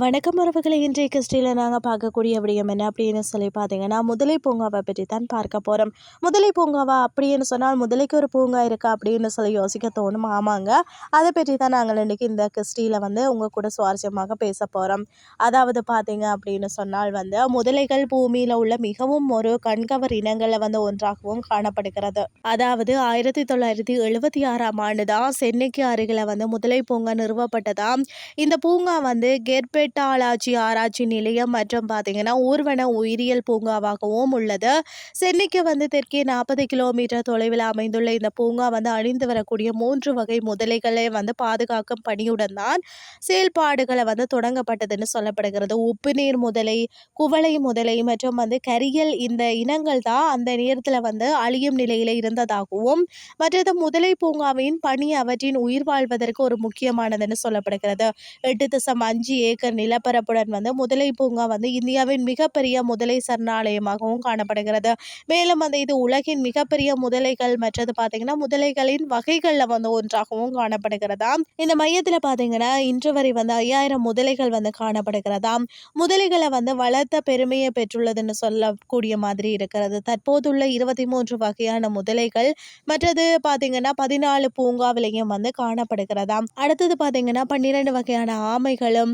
வணக்கம் உறவுகளை. இன்றைய கிறிஸ்டியில் நாங்கள் பார்க்கக்கூடிய விடயம் என்ன அப்படின்னு சொல்லி பார்த்தீங்கன்னா முதலை பூங்காவை பற்றி தான் பார்க்க போகிறோம் முதலை பூங்காவா அப்படின்னு சொன்னால் முதலைக்கு ஒரு பூங்கா இருக்கா அப்படின்னு சொல்லி யோசிக்க தோணும். ஆமாங்க. அதை பற்றி தான் நாங்கள் இன்றைக்கி இந்த கிறிஸ்டியில் வந்து உங்கள் கூட சுவாரஸ்யமாக பேச போகிறோம் அதாவது பார்த்தீங்க அப்படின்னு சொன்னால் வந்து முதலைகள் பூமியில் உள்ள மிகவும் ஒரு கண்கவர் இனங்களில் வந்து ஒன்றாகவும் காணப்படுகிறது. அதாவது ஆயிரத்தி தொள்ளாயிரத்தி எழுபத்தி ஆறாம் ஆண்டு தான் சென்னைக்கு அருகில் வந்து முதலை பூங்கா நிறுவப்பட்டதாம். இந்த பூங்கா வந்து ஆளாட்சி ஆராய்ச்சி நிலையம் மற்றும் பார்த்தீங்கன்னா ஊர்வன உயிரியல் பூங்காவாகவும் உள்ளது. சென்னைக்கு வந்து தெற்கே நாற்பது கிலோமீட்டர் தொலைவில் அமைந்துள்ள இந்த பூங்கா வந்து அணிந்து வரக்கூடிய மூன்று வகை முதலைகளை வந்து பாதுகாக்கும் பணியுடன் தான் செயல்பாடுகளை வந்து தொடங்கப்பட்டதுன்னு சொல்லப்படுகிறது. உப்பு நீர் முதலை குவளை முதலை மற்றும் வந்து கரியல் இந்த இனங்கள் தான் அந்த நேரத்தில் வந்து அழியும் நிலையில் இருந்ததாகவும் மற்றது முதலை பூங்காவின் பணி அவற்றின் உயிர் வாழ்வதற்கு ஒரு முக்கியமானதுன்னு சொல்லப்படுகிறது. எட்டு தசம் அஞ்சு ஏக்கர் நிலப்பரப்புடன் வந்து முதலை பூங்கா வந்து இந்தியாவின் மிகப்பெரிய முதலை சரணாலயமாகவும் காணப்படுகிறது. மேலும் வந்து இது உலகின் மிகப்பெரிய முதலைகள் மற்றது பார்த்தீங்கன்னா முதலைகளின் வகைகளில் வந்து ஒன்றாகவும் காணப்படுகிறதா? இந்த மையத்தில் பார்த்தீங்கன்னா இன்று வரை வந்து ஐயாயிரம் முதலைகள் வந்து காணப்படுகிறதா? முதலைகளை வந்து வளர்த்த பெருமையை பெற்றுள்ளதுன்னு சொல்லக்கூடிய மாதிரி இருக்கிறது. தற்போதுள்ள இருபத்தி மூன்று வகையான முதலைகள் மற்றது பார்த்தீங்கன்னா பதினாலு பூங்காவிலையும் வந்து காணப்படுகிறதா? அடுத்தது பார்த்தீங்கன்னா பன்னிரெண்டு வகையான ஆமைகளும்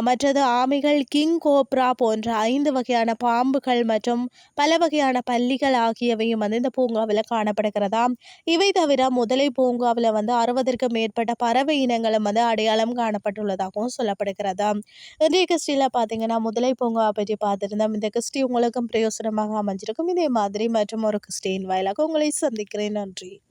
மற்றது ஆமைகள் கிங் கோப்ரா போன்ற ஐந்து வகையான பாம்புகள் மற்றும் பல வகையான பள்ளிகள் ஆகியவையும் வந்து இந்த பூங்காவில் காணப்படுகிறதா? இவை தவிர முதலை பூங்காவில் வந்து அறுபதற்கும் மேற்பட்ட பறவை இனங்களும் வந்து அடையாளம் காணப்பட்டுள்ளதாகவும் சொல்லப்படுகிறதா? இன்றைய கிறிஸ்டியில் பார்த்தீங்கன்னா முதலை பூங்காவை பற்றி பார்த்துருந்தோம். இந்த கிறிஸ்டி உங்களுக்கும் பிரயோசனமாக அமைஞ்சிருக்கும். இதே மாதிரி மற்றும் ஒரு கிறிஸ்டின் வாயிலாக உங்களை சந்திக்கிறேன். நன்றி.